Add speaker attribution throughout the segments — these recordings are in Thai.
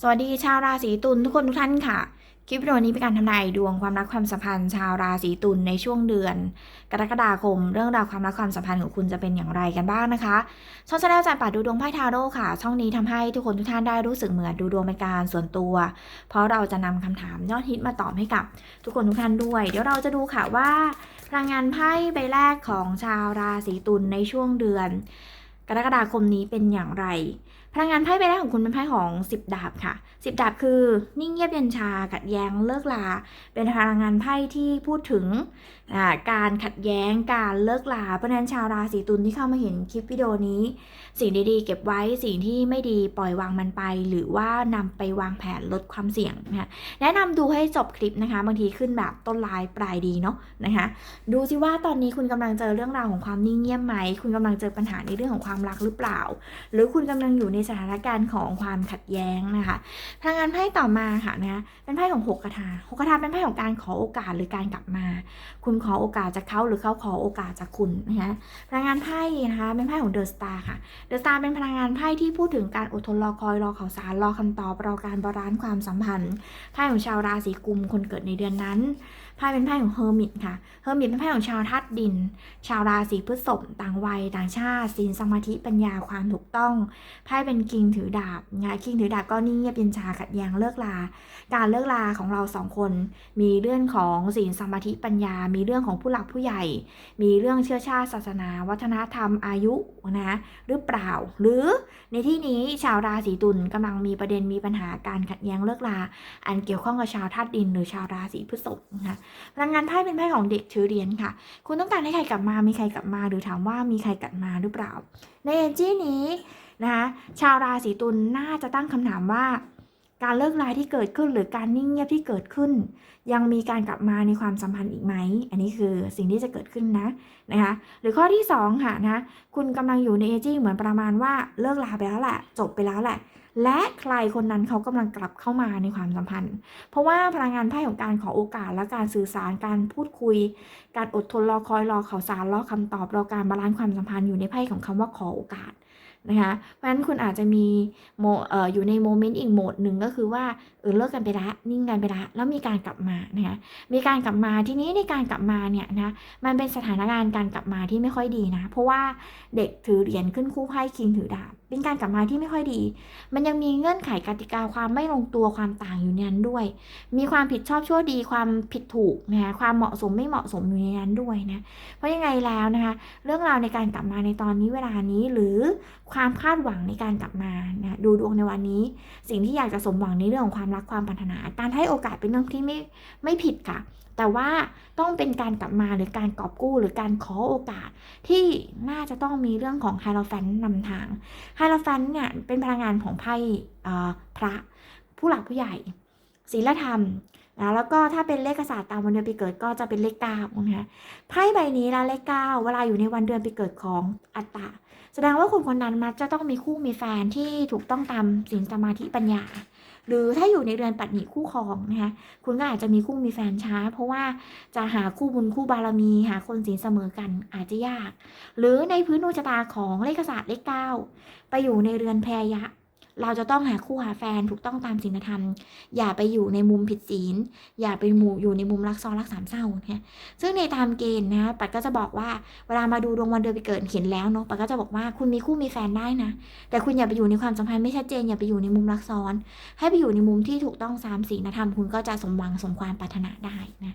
Speaker 1: สวัสดีชาวราศีตุลทุกคนทุกท่านค่ะ คลิปวิดีโอนี้เป็นการทำนายดวงความรักความสัมพันธ์ ชาวราศีตุลในช่วงเดือน กรกฎาคม เรื่องราวความรักความสัมพันธ์ของคุณจะเป็นอย่างไรกันบ้างนะคะ ช่องชาแนลจันปัดดูดวงไพ่ทาโร่ค่ะ ช่องนี้ทำให้ทุกคนทุกท่านได้รู้สึกเหมือนดูดวงเป็นการส่วนตัว เพราะเราจะนำคำถามยอดฮิตมาตอบให้กับ ทุกคนทุกท่านด้วย เดี๋ยวเราจะดูค่ะว่าพลังงานไพ่ใบแรกของชาวราศีตุลในช่วงเดือน กรกฎาคมนี้เป็นอย่างไร พลังงานไพ่ใบแรกของคุณเป็นไพ่ของ10ดาบค่ะ10ดาบคือ นิ่งเงียบเย็นชา ขัดแย้งเลิกลา เป็นพลังงานไพ่ที่พูดถึงการขัดแย้งการเลิกลาเพราะฉะนั้นชาวราศีตุลที่เข้ามาเห็นคลิปวิดีโอนี้ สิ่งดีๆ เก็บไว้สิ่งที่ไม่ดีปล่อยวางมันไป หรือว่านำไปวางแผนลดความเสี่ยงนะคะแนะนำดูให้จบคลิปนะคะ บางทีขึ้นแบบต้นลายปลายดีเนาะนะคะดูสิว่าตอนนี้คุณกำลังเจอเรื่องราวของความนิ่งเงียบไหมคุณกำลังเจอปัญหาในเรื่องของความรักหรือเปล่า หรือคุณกำลังอยู่ในสถานการณ์ของความขัดแย้งนะคะพลังงานไพ่ต่อมาค่ะนะเป็นไพ่ของหกกระทาหกกระทาเป็นไพ่ของการขอโอกาสหรือการกลับมา คุณขอโอกาสจากเขาหรือเขาขอโอกาสจากคุณนะคะพลังงานไพ่นะคะเป็นไพ่ของเดอะสตาร์ค่ะเดอะสตาร์เป็นพลังงานไพ่ที่พูดถึงการอดทนรอคอยรอข่าวสารรอคำตอบรอการบาลานซ์ความสัมพันธ์ไพ่ของชาวราศีกุมคนเกิดในเดือนนั้น ไพ่เป็นไพ่ของเฮอร์มิตค่ะ เฮอร์มิตเป็นไพ่ของชาวธาตุดิน ชาวราศีพฤษภต่างวัย ต่างชาติศีลสมาธิปัญญาความถูกต้องไพ่เป็นคิงถือดาบงาคิงถือดาบก็นิ่งเงียบเย็นชาขัดแย้งเลิกลา การเลิกลาของเราสองคน มีเรื่องของศีลสมาธิปัญญา มีเรื่องของผู้หลักผู้ใหญ่ มีเรื่องเชื้อชาติศาสนา วัฒนธรรมอายุนะหรือเปล่า หรือในที่นี้ชาวราศีตุลกำลังมีประเด็นมีปัญหาการขัดแย้งเลิกลา อันเกี่ยวข้องกับชาวธาตุดิน หรือชาวราศีพฤษภนะคะพลังงานไพ่เป็นไพ่ของเด็กถือเหรียญค่ะ คุณต้องการให้ใครกลับมา มีใครกลับมา หรือถามว่ามีใครกลับมาหรือเปล่า ในเอจี้นี้นะคะชาวราศีตุลน่าจะตั้งคำถามว่า การเลิกลาที่เกิดขึ้นหรือการนิ่งเงียบที่เกิดขึ้น ยังมีการกลับมาในความสัมพันธ์อีกไหม อันนี้คือสิ่งที่จะเกิดขึ้นนะนะคะ หรือข้อที่2ค่ะนะคุณกำลังอยู่ในเอจิ้งเหมือนประมาณว่าเลิกลาไปแล้วแหละจบไปแล้วแหละ และใครคนนั้นเขากำลังกลับเข้ามาในความสัมพันธ์ เพราะว่าพลังงานไพ่ของการขอโอกาสและการสื่อสารการพูดคุย การอดทนรอคอยรอข่าวสารรอคำตอบรอการบาลานซ์ความสัมพันธ์อยู่ในไพ่ของคำว่าขอโอกาสนะคะเพราะฉะนั้นคุณอาจจะมีโมเอ่ออยู่ในโมเมนต์อีกโหมดหนึ่งก็คือว่า เออเลิกกันไปละนิ่งกันไปละแล้วมีการกลับมานะคะมีการกลับมาทีนี้ในการกลับมาเนี่ยนะมันเป็นสถานการณ์การกลับมาที่ไม่ค่อยดีนะ เพราะว่าเด็กถือเหรียญขึ้นคู่ไพ่คิงถือดาบเป็นการกลับมาที่ไม่ค่อยดี มันยังมีเงื่อนไขกติกาความไม่ลงตัวความต่างอยู่ในนั้นด้วย มีความผิดชอบชั่วดีความผิดถูกนะคะความเหมาะสมไม่เหมาะสมอยู่ในนั้นด้วยนะเพราะยังไงแล้วนะคะเรื่องราวในการกลับมาในตอนนี้เวลานี้หรือความคาดหวังในการกลับมานะดูดวงในวันนี้ สิ่งที่อยากจะสมหวังในเรื่องของความรักความปรารถนา การให้โอกาสเป็นเรื่องที่ไม่ไม่ผิดค่ะ แต่ว่าต้องเป็นการกลับมาหรือการกอบกู้หรือการขอโอกาส ที่น่าจะต้องมีเรื่องของไฮโลแฟนนำทางไฮโลแฟนเนี่ยเป็นพลังงานของไพ่พระ ผู้หลักผู้ใหญ่ศีลธรรมนะแล้วก็ถ้าเป็นเลขศาสตร์ตามวันเดือนปีเกิดก็จะเป็นเลขเก้านะคะไพ่ใบนี้นะเลขเก้าเวลาอยู่ในวันเดือนปีเกิดของอัตตาแสดงว่าคนคนนั้นมักจะต้องมีคู่มีแฟนที่ถูกต้องตามศีลสมาธิปัญญา หรือถ้าอยู่ในเรือนปัตนิคู่ครองนะคะคุณก็อาจจะมีคู่มีแฟนช้า เพราะว่าจะหาคู่บุญคู่บารมี หาคนศีลเสมอกันอาจจะยาก หรือในพื้นดวงชะตาของเลขศาสตร์เลขเก้าไปอยู่ในเรือนแพรยะ เราจะต้องหาคู่หาแฟนถูกต้องตามศีลธรรม อย่าไปอยู่ในมุมผิดศีล อย่าไปมูอยู่ในมุมรักซ้อนรักสามเศร้าเนี่ยซึ่งในตามเกณฑ์นะปัดก็จะบอกว่าเวลามาดูดวงวันเดือนปีเกิดเห็นแล้วเนาะปัดก็จะบอกว่าคุณมีคู่มีแฟนได้นะ แต่คุณอย่าไปอยู่ในความสัมพันธ์ไม่ชัดเจนอย่าไปอยู่ในมุมรักซ้อน ให้ไปอยู่ในมุมที่ถูกต้องสามศีลธรรม คุณก็จะสมหวังสมความปรารถนาได้นะ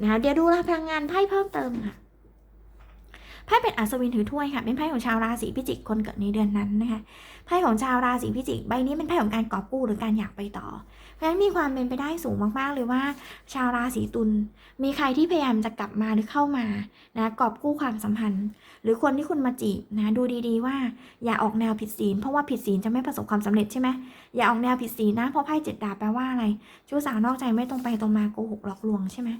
Speaker 1: นะคะเดี๋ยวดูพลังงานไพ่เพิ่มเติมค่ะ ไพ่เป็นอัศวินถือถ้วยค่ะ เป็นไพ่ของชาวราศีพิจิกคนเกิดในเดือนนั้นนะคะไพ่ของชาวราศีพิจิก ใบนี้เป็นไพ่ของการกอบกู้หรือการอยากไปต่อ เพราะฉะนั้นมีความเป็นไปได้สูงมากๆเลยว่า ชาวราศีตุลมีใครที่พยายามจะกลับมาหรือเข้ามานะกอบกู้ความสัมพันธ์ หรือคนที่คุณมาจีบนะดูดีๆ ว่าอย่าออกแนวผิดศีลเพราะว่าผิดศีลจะไม่ประสบความสำเร็จใช่ไหมอย่าออกแนวผิดศีลนะเพราะไพ่เจ็ดดาบแปลว่าอะไรชู้สาวนอกใจไม่ตรงไปตรงมาโกหกหลอกลวงใช่ไหม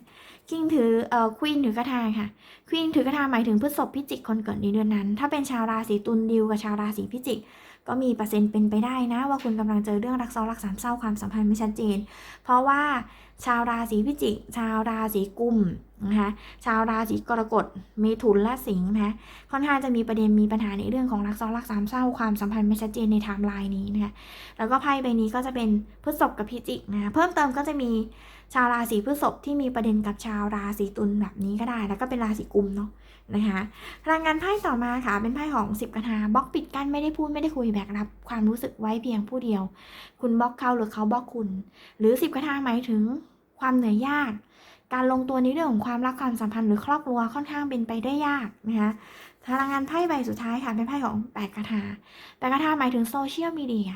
Speaker 1: คิงถือเอ่อควีนถือกระทาค่ะควีนถือกระทาหมายถึงพฤษภพิจิกคนเกิดในเดือนนั้น ถ้าเป็นชาวราศีตุลดิวกับชาวราศีพิจิก ก็มีเปอร์เซ็นต์เป็นไปได้นะ ว่าคุณกำลังเจอเรื่องรักซ้อนรักสามเศร้าความสัมพันธ์ไม่ชัดเจน เพราะว่าชาวราศีพิจิก ชาวราศีกุมนะคะชาวราศีกรกฎเมถุนและสิงห์นะคะค่อนข้างจะมีประเด็นมีปัญหาในเรื่องของรักซ้อนรักสามเศร้าความสัมพันธ์ไม่ชัดเจนในไทม์ไลน์นี้นะคะแล้วก็ไพ่ใบนี้ก็จะเป็นพฤษภกับพิจิกนะะเพิ่มเติมก็จะมี ชาวราศีพฤษภที่มีประเด็นกับชาวราศีตุลแบบนี้ก็ได้ แล้วก็เป็นราศีกุมเนาะนะคะพลังงานไพ่ต่อมาค่ะ เป็นไพ่ของสิบกระทาบล็อกปิดกั้นไม่ได้พูดไม่ได้คุยแบกรับ ความรู้สึกไว้เพียงผู้เดียว คุณบล็อกเขาหรือเขาบล็อกคุณ หรือสิบกระทาหมายถึงความเหนื่อยยาก การลงตัวในเรื่องของความรักความสัมพันธ์หรือครอบครัวค่อนข้างเป็นไปได้ยากนะคะพลังงานไพ่ใบสุดท้ายค่ะเป็นไพ่ของแปดกระทาแปดกระทาหมายถึงโซเชียลมีเดีย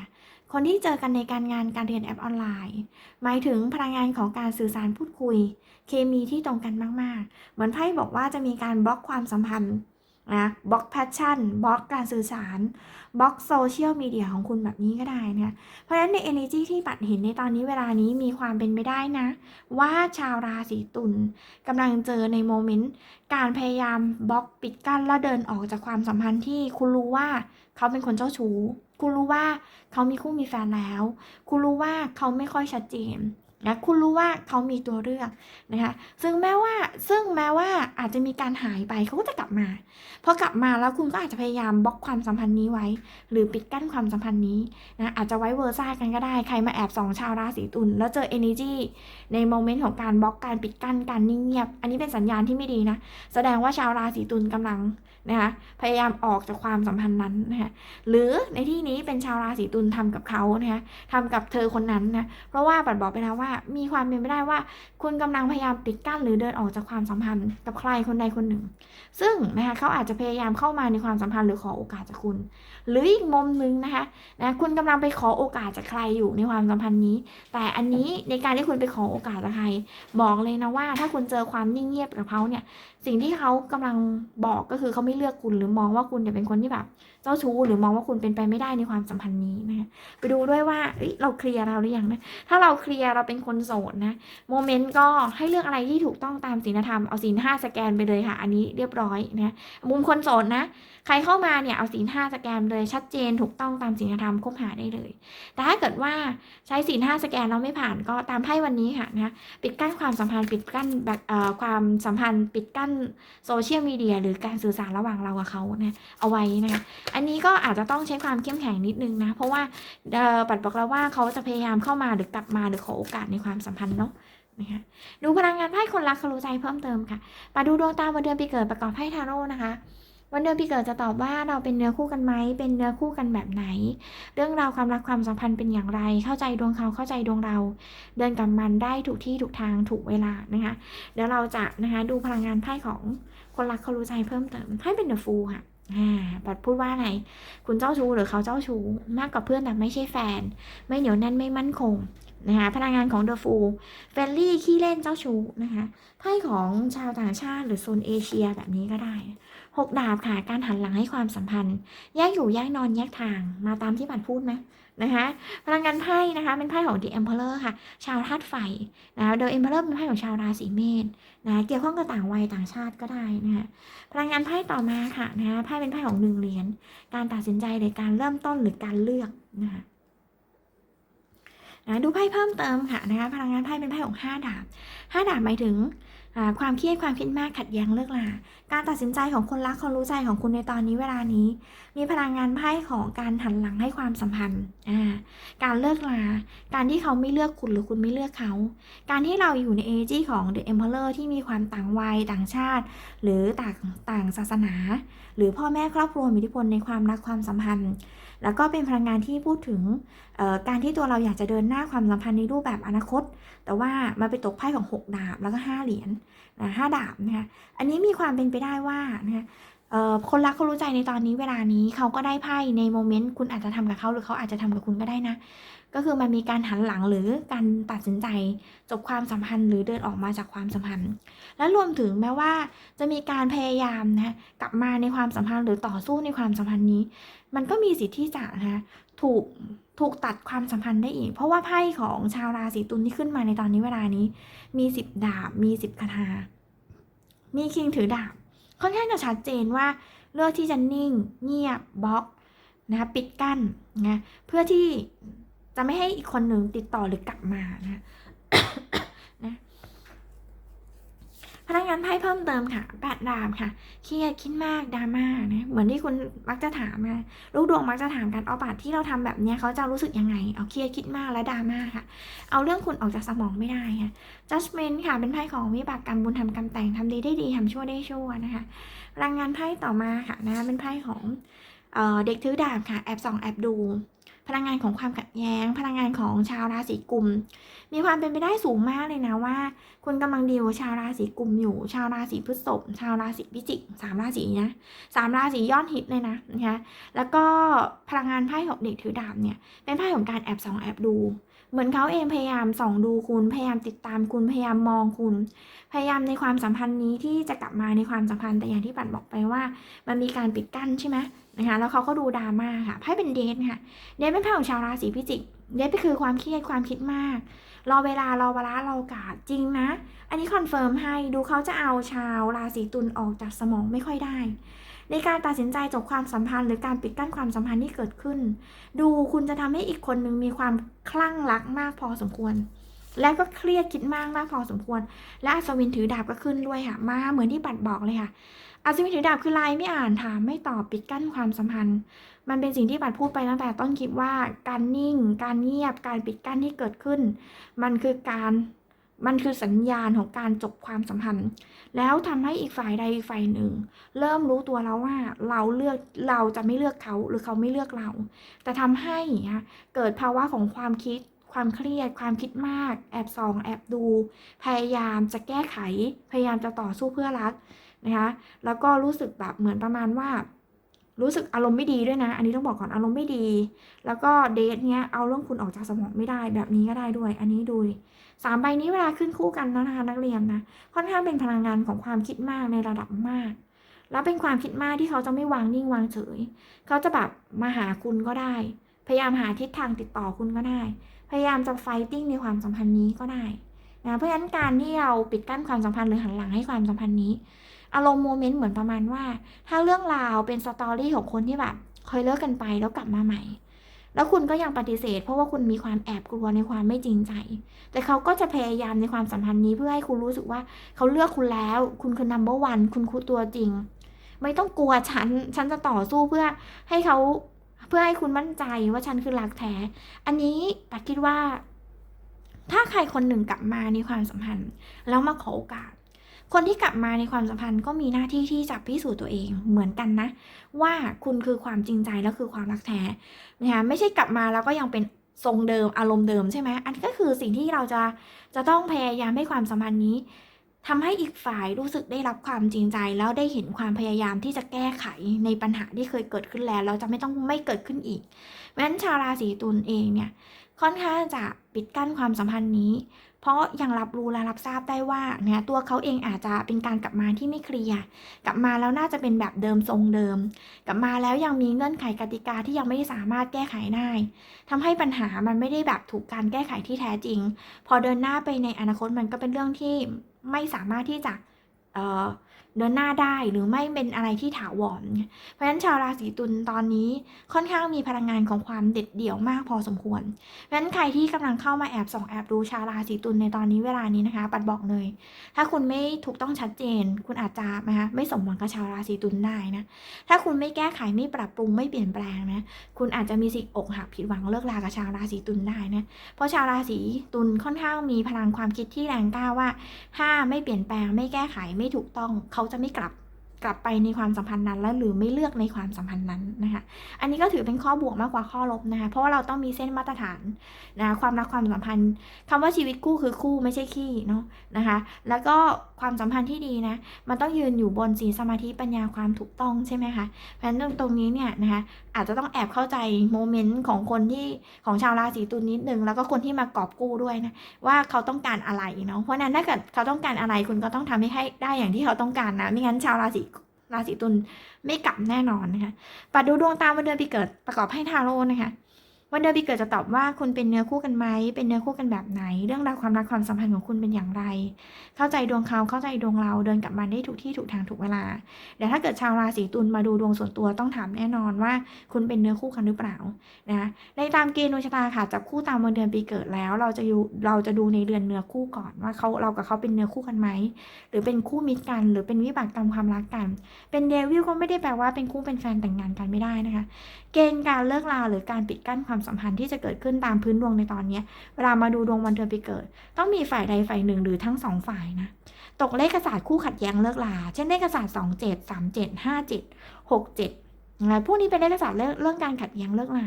Speaker 1: คนที่เจอกันในการงานการเรียนแอปออนไลน์ หมายถึงพลังงานของการสื่อสารพูดคุย เคมีที่ตรงกันมาก ๆ เหมือนไพ่บอกว่าจะมีการบล็อกความสัมพันธ์นะบล็อกแพชชั่นบล็อกการสื่อสารบล็อกโซเชียลมีเดียของคุณแบบนี้ก็ได้นะเพราะฉะนั้นใน energy ที่ปัดเห็นในตอนนี้เวลานี้มีความเป็นไปได้นะ ว่าชาวราศีตุลกำลังเจอในโมเมนต์ การพยายามบล็อกปิดกั้นและเดินออกจากความสัมพันธ์ที่คุณรู้ว่าเขาเป็นคนเจ้าชู้ คุณรู้ว่าเขามีคู่มีแฟนแล้ว คุณรู้ว่าเขาไม่ค่อยชัดเจนนะคุณรู้ว่าเขามีตัวเลือกนะคะซึ่งแม้ว่าซึ่งแม้ว่าอาจจะมีการหายไปเขาก็จะกลับมาพอกลับมาแล้วคุณก็อาจจะพยายามบล็อกความสัมพันธ์นี้ไว้ หรือปิดกั้นความสัมพันธ์นี้นะอาจจะไว้เวอร์ซ่ากันก็ได้ใครมาแอบสองชาวราศีตุลแล้วเจอ energy ในโมเมนต์ของการบล็อกการปิดกั้นการนิ่งเงียบ อันนี้เป็นสัญญาณที่ไม่ดีนะ แสดงว่าชาวราศีตุลกำลัง นะคะพยายามออกจากความสัมพันธ์นั้นนะคะหรือในที่นี้เป็นชาวราศีตุลทำกับเขานะคะทำกับเธอคนนั้นนะเพราะว่าปัดบอกไปแล้วว่า มีความเป็นไปได้ว่า คุณกำลังพยายามปิดกั้นหรือเดินออกจากความสัมพันธ์กับใครคนใดคนหนึ่ง ซึ่งนะคะเขาอาจจะพยายามเข้ามาในความสัมพันธ์หรือขอโอกาสจากคุณหรืออีกมุมหนึงนะคะนะคุณกำลังไปขอโอกาสจากใครอยู่ในความสัมพันธ์นี้ แต่อันนี้ในการที่คุณไปขอโอกาสจากใคร บอกเลยนะว่า ถ้าคุณเจอความนิ่งเงียบกับเขาเนี่ย สิ่งที่เขากำลังบอกก็คือเขาไม่เลือกคุณหรือมองว่าคุณเนี่ยเป็นคนที่แบบ เจ้าชู้หรือมองว่าคุณเป็นไปไม่ได้ในความสัมพันธ์นี้นะคะไปดูด้วยว่าเอ้ยเราเคลียร์เราหรือยังนะถ้าเราเคลียร์เราเป็นคนโสดนะโมเมนต์ก็ให้เลือกอะไรที่ถูกต้องตามศีลธรรมเอาศีลห้าสแกนไปเลยค่ะ อันนี้เรียบร้อยนะมุมคนโสดนะใครเข้ามาเนี่ยเอาศีลห้าสแกนเลยชัดเจนถูกต้องตามศีลธรรมคบหาได้เลย แต่ถ้าเกิดว่าใช้ศีลห้าสแกนเราไม่ผ่านก็ตามไพ่วันนี้ค่ะนะปิดกั้นความสัมพันธ์ปิดกั้นแบบเอ่อความสัมพันธ์ ปิดกั้นโซเชียลมีเดียหรือการสื่อสารระหว่างเรากับเขานะเอาไว้นะคะอันนี้ก็อาจจะต้องใช้ความเข้มแข็งนิดนึงนะ เพราะว่าปัดบอกแล้วว่าเขาจะพยายามเข้ามาหรือกลับมาหรือขอโอกาสในความสัมพันธ์เนาะนะคะดูพลังงานไพ่คนรักเขารู้ใจเพิ่มเติมค่ะมาดูดวงตาวันเดือนปีเกิดประกอบไพ่ทาโร่นะคะวันเดือนปีเกิดจะตอบว่าเราเป็นเนื้อคู่กันไหม เป็นเนื้อคู่กันแบบไหน เรื่องราวความรักความสัมพันธ์เป็นอย่างไร เข้าใจดวงเขาเข้าใจดวงเรา เดินกับมันได้ถูกที่ถูกทางถูกเวลานะคะเดี๋ยวเราจะนะคะดูพลังงานไพ่ของคนรักเขารู้ใจเพิ่มเติมไพ่เป็นเดอะฟูค่ะ อ่าบัดพูดว่าไงคุณเจ้าชู้หรือเขาเจ้าชู้มากกว่าเพื่อนแต่ไม่ใช่แฟน ไม่เหนียวแน่นไม่มั่นคงนะคะพลังงานของเดอะฟูลเฟรนลี่ขี้เล่นเจ้าชู้นะคะไพ่ของชาวต่างชาติหรือโซนเอเชียแบบนี้ก็ได้หกดาบค่ะ การหันหลังให้ความสัมพันธ์ แยกอยู่แยกนอนแยกทาง มาตามที่ปันพูดไหม นะคะพลังงานไพ่นะคะเป็นไพ่ของ The Emperor ค่ะ ชาวธาตุไฟนะคะโดย Emperor เป็นไพ่ของชาวราศีเมษนะเกี่ยวข้องกับต่างวัยต่างชาติก็ได้นะคะพลังงานไพ่ต่อมาค่ะนะคะไพ่เป็นไพ่ของหนึ่งเหรียญการตัดสินใจในการเริ่มต้นหรือการเลือกนะคะนะดูไพ่เพิ่มเติมค่ะนะคะพลังงานไพ่เป็นไพ่ของห้าดาบห้าดาบหมายถึงความเครียดความคิดมากขัดแย้งเลิกลา การตัดสินใจของคนรักคนรู้ใจของคุณในตอนนี้เวลานี้ มีพลังงานไพ่ของการหันหลังให้ความสัมพันธ์การเลิกลา การที่เขาไม่เลือกคุณหรือคุณไม่เลือกเขา การที่เราอยู่ในเอจีของ The Emperor ที่มีความต่างวัยต่างชาติ หรือต่างต่างศาสนา หรือพ่อแม่ครอบครัวมีอิทธิพลในความรักความสัมพันธ์ แล้วก็เป็นพลังงานที่พูดถึงการที่ตัวเราอยากจะเดินหน้าความสัมพันธ์ในรูปแบบอนาคต แต่ว่ามาไปตกไพ่ของ 6 ดาบแล้วก็ 5 เหรียญนะห้าดาบนะคะอันนี้มีความเป็นไปได้ว่านะคะคนรักเขารู้ใจในตอนนี้เวลานี้เขาก็ได้ไพ่ในโมเมนต์คุณอาจจะทำกับเขาหรือเขาอาจจะทำกับคุณก็ได้นะ ก็คือมันมีการหันหลังหรือการตัดสินใจ จบความสัมพันธ์หรือเดินออกมาจากความสัมพันธ์ และรวมถึงแม้ว่าจะมีการพยายามนะกลับมาในความสัมพันธ์หรือต่อสู้ในความสัมพันธ์นี้ มันก็มีสิทธิ์ที่จะนะถูกถูกตัดความสัมพันธ์ได้อีก เพราะว่าไพ่ของชาวราศีตุลที่ขึ้นมาในตอนนี้เวลานี้ มีสิบดาบมีสิบคาถามีคิงถือดาบค่อนข้างจะชัดเจนว่าเลือกที่จะนิ่ง เงียบบล็อกนะคะปิดกั้นนะเพื่อที่ จะไม่ให้อีกคนหนึ่งติดต่อหรือกลับมานะนะพนักงานไพ่เพิ่มเติมค่ะแปดดาบค่ะเครียดคิดมากดราม่านะเหมือนที่คุณมักจะถามนะลูกดวงมักจะถามกันเอาบัตรที่เราทำแบบเนี้ยเขาจะรู้สึกยังไงเอาเครียดคิดมากและดราม่าค่ะ เอาเรื่องคุณออกจากสมองไม่ได้ค่ะ judgment ค่ะเป็นไพ่ของวิบากกรรมบุญทำกรรมแต่งทำดีได้ดีทำชั่วได้ชั่วนะคะพลังงานไพ่ต่อมาค่ะนะเป็นไพ่ของเออเด็กถือดาบค่ะแอบส่องแอบดู ลังงานของความขัดแย้ง พลังงานของชาวราศีกุม มีความเป็นไปได้สูงมากเลยนะว่า คุณกำลังดีลชาวราศีกุมอยู่ ชาวราศีพฤษภชาวราศีพิจิกสามราศีนะสามราศียอดฮิตเลยนะนะคะแล้วก็พลังงานไพ่ของเด็กถือดาบเนี่ยเป็นไพ่ของการแอบส่องแอบดู เหมือนเขาเองพยายามส่องดูคุณพยายามติดตามคุณพยายามมองคุณ พยายามในความสัมพันธ์นี้ที่จะกลับมาในความสัมพันธ์แต่อย่างที่ปัดบอกไปว่า มันมีการปิดกั้นใช่ไหม นะคะแล้วเขาก็ดูดราม่าค่ะไพ่เป็นเดทค่ะเดทเป็นไพ่ของชาวราศีพิจิกเดทก็คือความเครียดความคิดมาก รอเวลารอเวลารอโอกาสจริงนะ อันนี้คอนเฟิร์มให้ดูเขาจะเอาชาวราศีตุลออกจากสมองไม่ค่อยได้ในการตัดสินใจจบความสัมพันธ์หรือการปิดกั้นความสัมพันธ์ที่เกิดขึ้น ดูคุณจะทำให้อีกคนหนึ่งมีความคลั่งรักมากพอสมควร และก็เครียดคิดมากมากพอสมควร และอัศวินถือดาบก็ขึ้นด้วยค่ะ มาเหมือนที่ปัดบอกเลยค่ะ อัศวิถือดาบคือไลน์ไม่อ่านถามไม่ตอบปิดกั้นความสัมพันธ์ มันเป็นสิ่งที่ปัดพูดไปตั้งแต่ต้นคลิปว่าการนิ่ง การเงียบการปิดกั้นที่เกิดขึ้น มันคือการมันคือสัญญาณของการจบความสัมพันธ์ แล้วทำให้อีกฝ่ายใดอีกฝ่ายหนึ่ง เริ่มรู้ตัวแล้วว่าเราเลือกเราจะไม่เลือกเขาหรือเขาไม่เลือกเรา แต่ทำให้เกิดภาวะของความคิด ความเครียด ความคิดมาก แอบส่อง แอบดู พยายามจะแก้ไข พยายามจะต่อสู้เพื่อรัก นะคะแล้วก็รู้สึกแบบเหมือนประมาณว่า รู้สึกอารมณ์ไม่ดีด้วยนะ อันนี้ต้องบอกก่อนอารมณ์ไม่ดี แล้วก็เดทเนี้ยเอาเรื่องคุณออกจากสมองไม่ได้แบบนี้ก็ได้ด้วย อันนี้ดูดิสามใบนี้เวลาขึ้นคู่กันนะนะคะนักเรียนนะค่อนข้างเป็นพลังงานของความคิดมากในระดับมากแล้วเป็นความคิดมากที่เขาจะไม่วางนิ่งวางเฉย เขาจะแบบมาหาคุณก็ได้ พยายามหาทิศทางติดต่อคุณก็ได้ พยายามจะไฟติ้งในความสัมพันธ์นี้ก็ได้นะ เพราะฉะนั้นการที่เราปิดกั้นความสัมพันธ์หรือหันหลังให้ความสัมพันธ์นี้ อารมณ์โมเมนต์เหมือนประมาณว่า ถ้าเรื่องราวเป็นสตอรี่ของคนที่แบบเคยเลิกกันไปแล้วกลับมาใหม่ แล้วคุณก็ยังปฏิเสธ เพราะว่าคุณมีความแอบกลัวในความไม่จริงใจ แต่เขาก็จะพยายามในความสัมพันธ์นี้เพื่อให้คุณรู้สึกว่าเขาเลือกคุณแล้ว คุณคือ number one คุณคือตัวจริง ไม่ต้องกลัวฉัน ฉันจะต่อสู้เพื่อให้เขาเพื่อให้คุณมั่นใจว่าฉันคือรักแท้ อันนี้ปัดคิดว่า ถ้าใครคนหนึ่งกลับมาในความสัมพันธ์ แล้วมาขอโอกาส คนที่กลับมาในความสัมพันธ์ก็มีหน้าที่ที่จะพิสูจน์ตัวเองเหมือนกันนะ ว่าคุณคือความจริงใจและคือความรักแท้นะคะไม่ใช่กลับมาแล้วก็ยังเป็นทรงเดิมอารมณ์เดิมใช่ไหมอันก็คือสิ่งที่เราจะจะต้องพยายามให้ความสัมพันธ์นี้ทำให้อีกฝ่ายรู้สึกได้รับความจริงใจ แล้วได้เห็นความพยายามที่จะแก้ไขในปัญหาที่เคยเกิดขึ้นแล้วเราจะไม่ต้องไม่เกิดขึ้นอีกเพราะฉะนั้นชาวราศีตุลเองเนี่ยค่อนข้างจะปิดกั้นความสัมพันธ์นี้ เพราะยังรับรู้และรับทราบได้ว่าเนี่ยตัวเขาเองอาจจะเป็นการกลับมาที่ไม่เคลียร์กลับมาแล้วน่าจะเป็นแบบเดิมทรงเดิม กลับมาแล้วยังมีเงื่อนไขกติกาที่ยังไม่สามารถแก้ไขได้ทำให้ปัญหามันไม่ได้แบบถูกการแก้ไขที่แท้จริง พอเดินหน้าไปในอนาคตมันก็เป็นเรื่องที่ไม่สามารถที่จะเอ่อ เดินหน้าได้หรือไม่เป็นอะไรที่ถาวร เพราะฉะนั้นชาวราศีตุลตอนนี้ค่อนข้างมีพลังงานของความเด็ดเดี่ยวมากพอสมควร เพราะฉะนั้นใครที่กำลังเข้ามาแอบส่องแอบดูชาวราศีตุลในตอนนี้เวลานี้นะคะ ปัดบอกเลย ถ้าคุณไม่ถูกต้องชัดเจน คุณอาจจะนะคะไม่สมหวังกับชาวราศีตุลได้นะ ถ้าคุณไม่แก้ไขไม่ปรับปรุงไม่เปลี่ยนแปลงนะ คุณอาจจะมีสิทธิ์อกหักผิดหวังเลิกลากับชาวราศีตุลได้นะ เพราะชาวราศีตุลค่อนข้างมีพลังความคิดที่แรงกล้าว่า ถ้าไม่เปลี่ยนแปลงไม่แก้ไขไม่ถูกต้องเขาาจะไม่กลับกลับไปในความสัมพันธ์นั้น แล้วหรือไม่เลือกในความสัมพันธ์นั้นนะคะ อันนี้ก็ถือเป็นข้อบวกมากกว่าข้อลบนะคะ เพราะว่าเราต้องมีเส้นมาตรฐานนะความรักความสัมพันธ์คำว่าชีวิตคู่คือคู่ไม่ใช่ขี้เนาะนะคะ แล้วก็ ความสัมพันธ์ที่ดีนะ มันต้องยืนอยู่บนศีลสมาธิปัญญาความถูกต้องใช่ไหมคะเพราะฉะนั้นตรงนี้เนี่ยนะคะอาจจะต้องแอบเข้าใจโมเมนต์ของคนที่ของชาวราศีตุลนิดนึงแล้วก็คนที่มากอบกู้ด้วยนะว่าเขาต้องการอะไรเนาะเพราะนั้นถ้าเกิดเขาต้องการอะไรคุณก็ต้องทำให้ให้ได้อย่างที่เขาต้องการนะไม่งั้นชาวราศีราศีตุลไม่กลับแน่นอนนะคะปัดดูดวงตามวันเดือนปีเกิดประกอบให้ทาโร่นะคะ วันเดือนปีเกิดจะตอบว่าคุณเป็นเนื้อคู่กันไหม เป็นเนื้อคู่กันแบบไหน เรื่องราวความรักความสัมพันธ์ของคุณเป็นอย่างไร เข้าใจดวงเขาเข้าใจดวงเราเดินกับมันได้ถูกที่ถูกทางถูกเวลาเดี๋ยวถ้าเกิดชาวราศีตุลมาดูดวงส่วนตัวต้องถามแน่นอนว่า คุณเป็นเนื้อคู่กันหรือเปล่านะในตามเกณฑ์ดวงชะตาค่ะจับคู่ตามวันเดือนปีเกิดแล้ว เราจะอยู่เราจะดูในเดือนเนื้อคู่ก่อนว่าเขาเรากับเขาเป็นเนื้อคู่กันไหมหรือเป็นคู่มิตรกัน หรือเป็นวิบากกรรมความรักกัน เป็นเดวิลก็ไม่ได้แปลว่าเป็นคู่เป็นแฟนแต่งงานกันไม่ได้นะคะ เกณฑ์การเลิกลาหรือการปิดกั้นความสัมพันธ์ที่จะเกิดขึ้นตามพื้นดวงในตอนนี้เวลามาดูดวงวันเดือนปีเกิด ต้องมีฝ่ายใดฝ่ายหนึ่งหรือทั้งสองฝ่ายนะตกเลขศาสตร์คู่ขัดแย้งเลิกลา เช่นเลขศาสตร์สองเจ็ดสามเจ็ดห้าเจ็ดหกเจ็ด นะพวกนี้เป็นเลขศาสตร์เรื่องเรื่องการขัดแย้งเลิกลา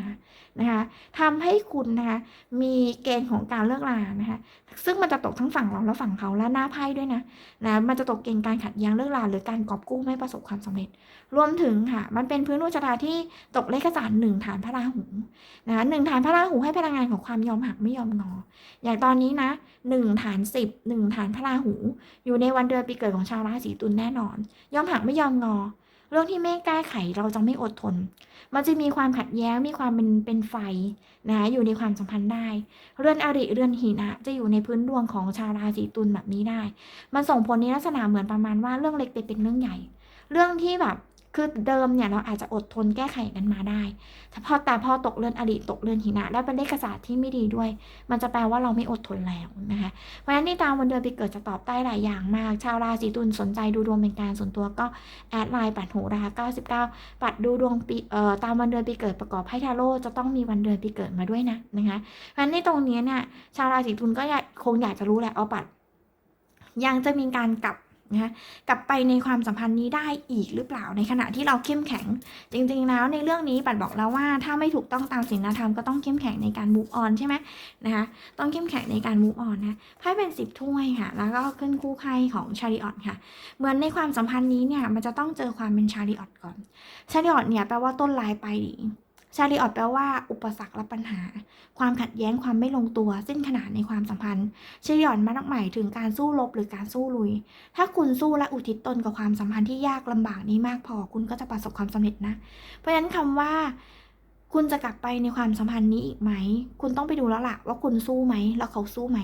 Speaker 1: นะคะทำให้คุณนะคะมีเกณฑ์ของการเลิกลานะคะซึ่งมันจะตกทั้งฝั่งเราและฝั่งเขาและหน้าไพ่ด้วยนะนะมันจะตกเกณฑ์การขัดแย้งเลิกลาหรือการกอบกู้ไม่ประสบความสำเร็จ รวมถึงค่ะ มันเป็นพื้นดวงชะตาที่ตกเลขศาสตร์หนึ่งฐานพระราหูนะคะหนึ่งฐานพระราหูให้พลังงานของความยอมหักไม่ยอมงอ อย่างตอนนี้นะหนึ่งฐานสิบหนึ่งฐานพระราหู อยู่ในวันเดือนปีเกิดของชาวราศีตุลแน่นอน ยอมหักไม่ยอมงอ รื่องที่ไม่แก้ไขเราจะไม่อดทน มันจะมีความขัดแย้งมีความเป็นเป็นไฟนะอยู่ในความสัมพันธ์ได้ เรือนอริเรือนหินะจะอยู่ในพื้นดวงของชาวราศีตุลแบบนี้ได้ มันส่งผลในลักษณะเหมือนประมาณว่าเรื่องเล็กเป็นเรื่องใหญ่ เรื่องที่แบบ คือเดิมเนี่ยเราอาจจะอดทนแก้ไขกันมาได้ แต่พอแต่พอตกเรือนอริตกเรือนหินะและเป็นเลขศาสตร์ที่ไม่ดีด้วย มันจะแปลว่าเราไม่อดทนแล้วนะคะ เพราะฉะนั้นในตามวันเดือนปีเกิดจะตอบได้หลายอย่างมาก ชาวราศีตุลสนใจดูดวงเป็นการส่วนตัวก็แอดไลน์ปัดโหรา99 ปัดดูดวงปีเอ่อตามวันเดือนปีเกิดประกอบไพ่ทาโร่จะต้องมีวันเดือนปีเกิดมาด้วยนะนะคะเพราะฉะนั้นในตรงนี้เนี่ยชาวราศีตุลก็คงอยากจะรู้แหละเอาปัดยังจะมีการกลับ นะคะกลับไปในความสัมพันธ์นี้ได้อีกหรือเปล่าในขณะที่เราเข้มแข็ง จริงๆแล้วในเรื่องนี้ปัดบอกแล้วว่าถ้าไม่ถูกต้องตามศีลธรรมก็ต้องเข้มแข็งในการ move on ใช่ไหมนะคะต้องเข้มแข็งในการ move on นะไพ่เป็นสิบถ้วยค่ะ แล้วก็ขึ้นคู่ไพ่ของชาริออตค่ะเหมือนในความสัมพันธ์นี้เนี่ยมันจะต้องเจอความเป็นชาริออตก่อนชาริออตเนี่ยแปลว่าต้นลายปลายดี ชาริออตแปลว่า อุปสรรคและปัญหา ความขัดแย้งความไม่ลงตัวเส้นขนาดในความสัมพันธ์ชาริออตมันหมายถึงการสู้รบหรือการสู้ลุย ถ้าคุณสู้และอุทิศตนกับความสัมพันธ์ที่ยากลำบากนี้มากพอคุณก็จะประสบความสำเร็จนะ เพราะฉะนั้นคำว่า คุณจะกลับไปในความสัมพันธ์นี้อีกไหม คุณต้องไปดูแล้วล่ะว่าคุณสู้ไหมแล้วเขาสู้ไหม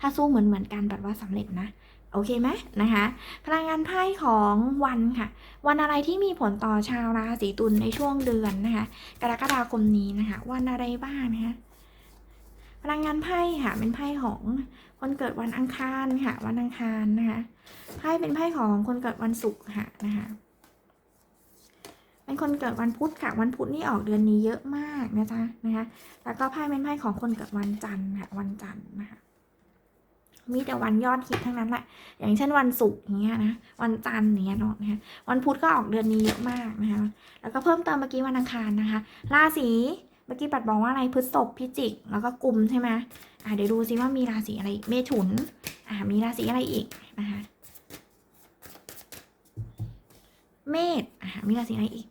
Speaker 1: ถ้าสู้เหมือนเหมือนกันแปลว่าสำเร็จนะ โอเคไหมนะคะ พลังงานไพ่ของวันค่ะ วันอะไรที่มีผลต่อชาวราศีตุลในช่วงเดือนนะคะ กรกฎาคมนี้นะคะ วันอะไรบ้างนะคะ พลังงานไพ่ค่ะ เป็นไพ่ของคนเกิดวันอังคารค่ะ วันอังคารนะคะไพ่เป็นไพ่ของคนเกิดวันศุกร์ค่ะนะคะเป็นคนเกิดวันพุธค่ะ วันพุธนี่ออกเดือนนี้เยอะมากนะจ๊ะนะคะ แล้วก็ไพ่เป็นไพ่ของคนเกิดวันจันทร์ค่ะ วันจันทร์นะคะ มีแต่วันยอดฮิตทั้งนั้นแหละ อย่างเช่นวันศุกร์เงี้ยนะ วันจันทร์เงี้ยเนาะนะคะ วันพุธก็ออกเดือนนี้เยอะมากนะคะ แล้วก็เพิ่มเติมเมื่อกี้วันอังคารนะคะ ราศีเมื่อกี้ปัดบอกว่าอะไรพฤษภพิจิก แล้วก็กลุ่มใช่ไหมอะเดี๋ยวดูซิว่ามีราศีอะไรเมถุน อะมีราศีอะไรอีกนะคะ เมษ อะมีราศีอะไรอีก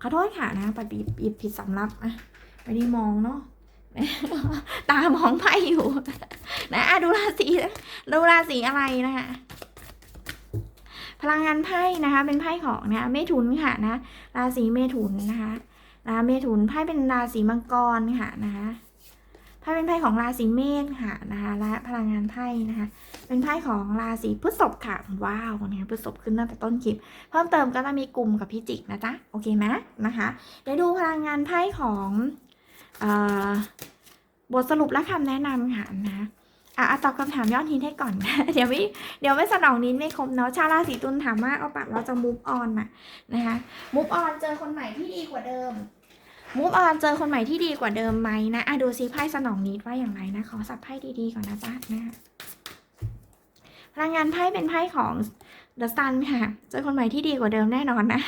Speaker 1: ขอโทษค่ะนะปัดหยิบหยิบผิดสำรับอะไม่ได้มองเนาะ ตามองไพ่อยู่ นะดูราศีดูราศีอะไรนะคะพลังงานไพ่นะคะ เป็นไพ่ของนะเมถุนค่ะนะราศีเมถุนนะคะนะเมถุนไพ่เป็นราศีมังกรค่ะนะคะไพ่เป็นไพ่ของราศีเมษค่ะนะคะและพลังงานไพ่นะคะ เป็นไพ่ของราศีพฤษภค่ะว้าวเนี่ยพฤษภขึ้นตั้งแต่ต้นคลิป เพิ่มเติมก็จะมีกลุ่มกับพิจิกนะจ๊ะโอเคไหมนะคะเดี๋ยวดูพลังงานไพ่ของ บทสรุปและคำแนะนำค่ะนะอะตอบคำถามยอดฮิตให้ก่อนนะเดี๋ยวไม่เดี๋ยวไม่สนองนิดไม่ครบเนาะชาวราศีตุลถามว่าเอาปะเราจะมูฟออนน่ะนะคะมูฟออนเจอคนใหม่ที่ดีกว่าเดิมมูฟออนเจอคนใหม่ที่ดีกว่าเดิมไหมนะอะดูซิไพ่สนองนิดว่าอย่างไรนะขอสับไพ่ดีๆก่อนนะจ๊ะนะพลังงานไพ่เป็นไพ่ของเดอะซันค่ะ เจอคนใหม่ที่ดีกว่าเดิมแน่นอนนะ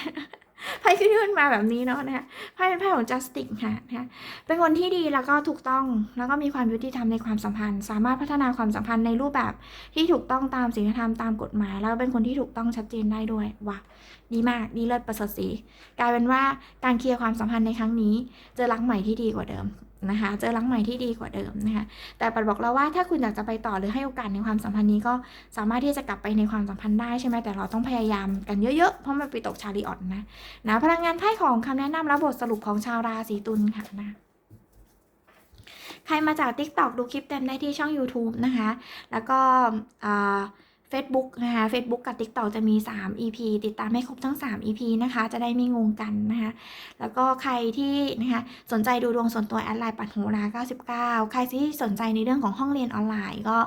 Speaker 1: ไพ่ขึ้นมาแบบนี้เนาะนะคะไพ่เป็นไพ่ของจัสติกค่ะนะคะเป็นคนที่ดีแล้วก็ถูกต้องแล้วก็มีความยุติธรรมในความสัมพันธ์ สามารถพัฒนาความสัมพันธ์ในรูปแบบที่ถูกต้องตามศีลธรรมตามกฎหมาย แล้วก็เป็นคนที่ถูกต้องชัดเจนได้ด้วยว้าดีมากดีเลิศประเสริฐสีกลายเป็นว่าการเคลียร์ความสัมพันธ์ในครั้งนี้เจอรักใหม่ที่ดีกว่าเดิม นะคะเจอรักใหม่ที่ดีกว่าเดิมนะคะแต่ปัดบอกแล้วว่าถ้าคุณอยากจะไปต่อหรือให้โอกาสในความสัมพันธ์นี้ก็สามารถที่จะกลับไปในความสัมพันธ์ได้ใช่ไหมแต่เราต้องพยายามกันเยอะๆ เพราะมันไปตกชาลีออดนะนะพลังงานไพ่ของคำแนะนำและบทสรุปของชาวราศีตุลค่ะนะใครมาจาก TikTok ดูคลิปเต็มได้ที่ช่อง YouTube นะคะ แล้วก็ ซบุ๊กนะคะ Facebook กับ TikTok จะมี 3 EP ติดตามให้ครบทั้ง 3 EP นะคะ จะได้ไม่งงกันนะคะ แล้วก็ใครที่นะคะสนใจดูดวงส่วนตัวแอดไลน์ปัดโหรา99 ใครที่สนใจในเรื่องของห้องเรียนออนไลน์ ก็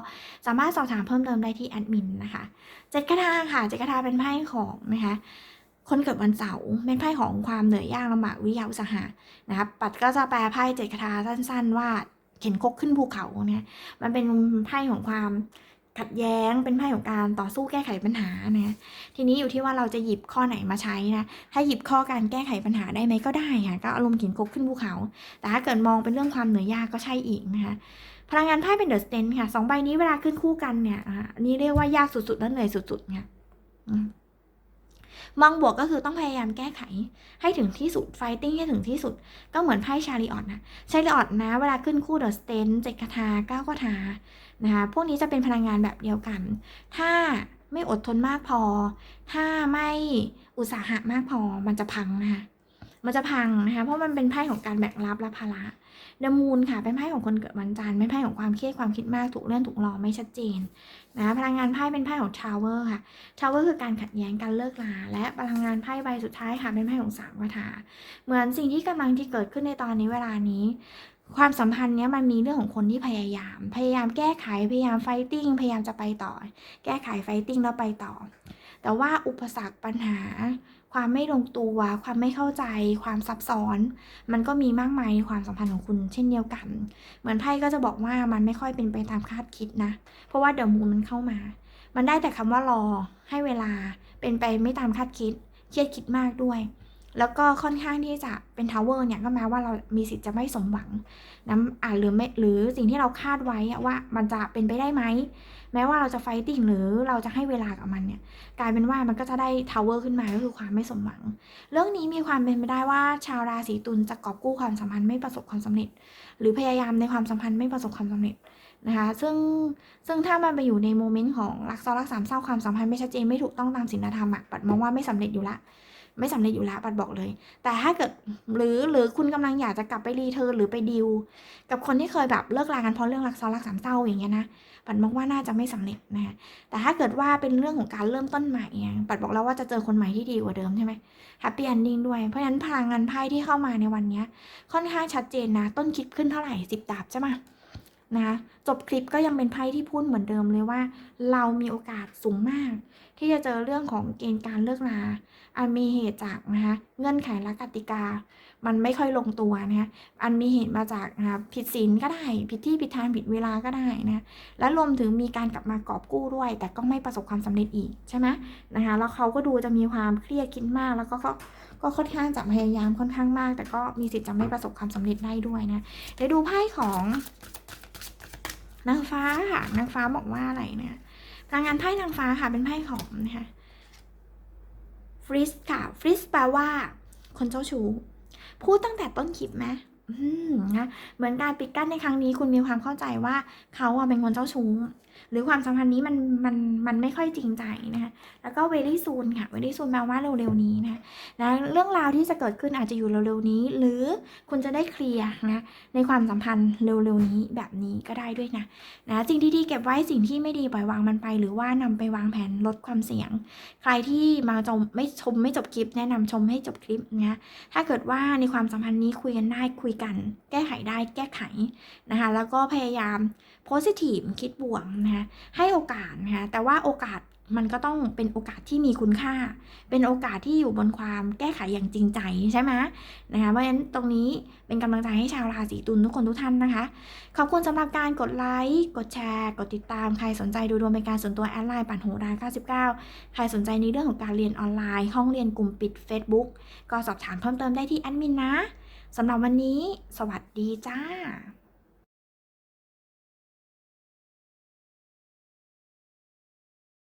Speaker 1: สามารถสอบถามเพิ่มเติมได้ที่แอดมินนะคะเจ็ดกระทาค่ะเจ็ดกระทาเป็นไพ่ของนะคะคนเกิดวันเสาร์เป็นไพ่ของความเหนื่อยยากลำบากวิทยาอุตสาหะนะคะปัดก็จะแปลไพ่เจ็ดกระทาสั้น ๆ ว่าเข็นคกขึ้นภูเขาเนี่ยมันเป็นไพ่ของความ ขัดแย้งเป็นไพ่ของการต่อสู้แก้ไขปัญหานะทีนี้อยู่ที่ว่าเราจะหยิบข้อไหนมาใช้นะถ้าหยิบข้อการแก้ไขปัญหาได้ไหมก็ได้ค่ะก็อารมณ์เข็นคกขึ้นภูเขา แต่ถ้าเกิดมองเป็นเรื่องความเหนื่อยยากก็ใช่อีกนะคะพลังงานไพ่เป็นเดอะสเตนค่ะสองใบนี้เวลาขึ้นคู่กันเนี่ยอันนี้เรียกว่ายากสุดๆและเหนื่อยสุดๆค่ะอืมมองบวกก็คือต้องพยายามแก้ไข ให้ถึงที่สุดไฟติ้งให้ถึงที่สุด ก็เหมือนไพ่ชาริออตนะชาริออตนะ เวลาขึ้นคู่เดอะสเตนเจ็ดคาถาเก้าคาถา นะคะพวกนี้จะเป็นพลังงานแบบเดียวกัน ถ้าไม่อดทนมากพอ ถ้าไม่อุตสาหะมากพอมันจะพังนะคะมันจะพังนะคะเพราะมันเป็นไพ่ของการแบกรับและภาระเดมูนค่ะเป็นไพ่ของคนเกิดวันจันทร์เป็นไพ่ของความเครียดความคิดมากถูกเลื่อนถูกรอไม่ชัดเจนนะพลังงานไพ่เป็นไพ่ของทาวเวอร์ค่ะทาวเวอร์คือการขัดแย้งการเลิกลาและพลังงานไพ่ใบสุดท้ายค่ะเป็นไพ่ของสามคาถาเหมือนสิ่งที่กำลังที่เกิดขึ้นในตอนนี้เวลานี้ ความสัมพันธ์เนี้ยมันมีเรื่องของคนที่พยายาม พยายามแก้ไขพยายามไฟติ้งพยายามจะไปต่อ แก้ไขไฟติ้งแล้วไปต่อ แต่ว่าอุปสรรคปัญหา ความไม่ลงตัว ความไม่เข้าใจ ความซับซ้อน มันก็มีมากมายในความสัมพันธ์ของคุณเช่นเดียวกัน เหมือนไพ่ก็จะบอกว่ามันไม่ค่อยเป็นไปตามคาดคิดนะ เพราะว่าเดอะมูนมันเข้ามา มันได้แต่คำว่ารอให้เวลาเป็นไปไม่ตามคาดคิด เครียดคิดมากด้วย แล้วก็ค่อนข้างที่จะเป็นทาวเวอร์เนี่ยก็แม้ว่าเรามีสิทธิ์จะไม่สมหวังนะอ่าหรือไม่หรือสิ่งที่เราคาดไว้อะว่ามันจะเป็นไปได้ไหม แม้ว่าเราจะไฟติ้งหรือเราจะให้เวลากับมันเนี่ย กลายเป็นว่ามันก็จะได้ทาวเวอร์ขึ้นมาก็คือความไม่สมหวัง เรื่องนี้มีความเป็นไปได้ว่าชาวราศีตุลจะกอบกู้ความสัมพันธ์ไม่ประสบความสำเร็จ หรือพยายามในความสัมพันธ์ไม่ประสบความสำเร็จนะคะซึ่งซึ่งถ้ามันไปอยู่ในโมเมนต์ของรักซ้อนรักสามเศร้าความสัมพันธ์ไม่ชัดเจนไม่ถูกต้องตามศีลธรรมอะปัดมองว่าไม่สำเร็จอยู่ละ ไม่สำเร็จอยู่แล้วปัดบอกเลย แต่ถ้าเกิดหรือหรือคุณกำลังอยากจะกลับไปรีเทิร์นหรือไปดิวกับคนที่เคยแบบเลิกลากันเพราะเรื่องรักซ้อนรักสามเศร้าอย่างเงี้ยนะปัดมองว่าน่าจะไม่สำเร็จนะคะแต่ถ้าเกิดว่าเป็นเรื่องของการเริ่มต้นใหม่อะปัดบอกแล้วว่าจะเจอคนใหม่ที่ดีกว่าเดิมใช่ไหมแฮปปี้เอนดิ้งด้วยเพราะฉะนั้นพลังงานไพ่ที่เข้ามาในวันเนี้ยค่อนข้างชัดเจนนะ ต้นคลิปขึ้นเท่าไหร่สิบดาบใช่ไหม นะคะจบคลิปก็ยังเป็นไพ่ที่พูดเหมือนเดิมเลยว่า เรามีโอกาสสูงมาก ที่จะเจอเรื่องของเกณฑ์การเลิกลาอันมีเหตุจากนะคะเงื่อนไขและกติกา มันไม่ค่อยลงตัวนะคะอันมีเหตุมาจากนะผิดศีลก็ได้ ผิดที่ผิดทางผิดเวลาก็ได้นะและรวมถึงมีการกลับมากอบกู้ด้วย แต่ก็ไม่ประสบความสำเร็จอีกใช่ไหมนะคะแล้วเขาก็ดูจะมีความเครียดคิดมากแล้วก็ก็ก็ค่อนข้างจะพยายามค่อนข้างมาก แต่ก็มีสิทธิ์จะไม่ประสบความสำเร็จได้ด้วยนะเดี๋ยวดูไพ่ของ นางฟ้าค่ะ นางฟ้าบอกว่าอะไรเนี่ยพลังงานไพ่นางฟ้าค่ะ เป็นไพ่ของนะคะฟริสค่ะ ฟริสแปลว่า คนเจ้าชู้ พูดตั้งแต่ต้นคลิปไหมอืมนะ เหมือนการปิดกั้นในครั้งนี้ คุณมีความเข้าใจว่าเขาเป็นคนเจ้าชู้ หรือความสัมพันธ์นี้มันมันมันไม่ค่อยจริงใจนะคะแล้วก็เวลี่ซูนค่ะเวลี่ซูนแปลว่าเร็วๆนี้นะนะเรื่องราวที่จะเกิดขึ้นอาจจะอยู่เร็วๆนี้ หรือคุณจะได้เคลียร์นะในความสัมพันธ์เร็วๆนี้แบบนี้ก็ได้ด้วยนะนะสิ่งที่ดีเก็บไว้สิ่งที่ไม่ดีปล่อยวางมันไป หรือว่านำไปวางแผนลดความเสี่ยง ใครที่มาชมไม่ชมไม่จบคลิป แนะนำชมให้จบคลิปนะถ้าเกิดว่าในความสัมพันธ์นี้คุยกันได้คุยกัน แก้ไขได้แก้ไขนะคะแล้วก็พยายาม positive คิดบวกนะคะให้โอกาสนะคะแต่ว่าโอกาสมันก็ต้องเป็นโอกาสที่มีคุณค่า เป็นโอกาสที่อยู่บนความแก้ไขอย่างจริงใจใช่ไหมนะคะเพราะฉะนั้นตรงนี้เป็นกำลังใจให้ชาวราศีตุลทุกคนทุกท่านนะคะ ขอบคุณสำหรับการกดไลค์กดแชร์ กดติดตามใครสนใจดูดวงเป็นการส่วนตัวแอดไลน์ปั่นโหรา99 ใครสนใจในเรื่องของการเรียนออนไลน์ ห้องเรียนกลุ่มปิด Facebook ก็สอบถามเพิ่มเติมได้ที่แอดมินนะสำหรับวันนี้ สวัสดีจ้า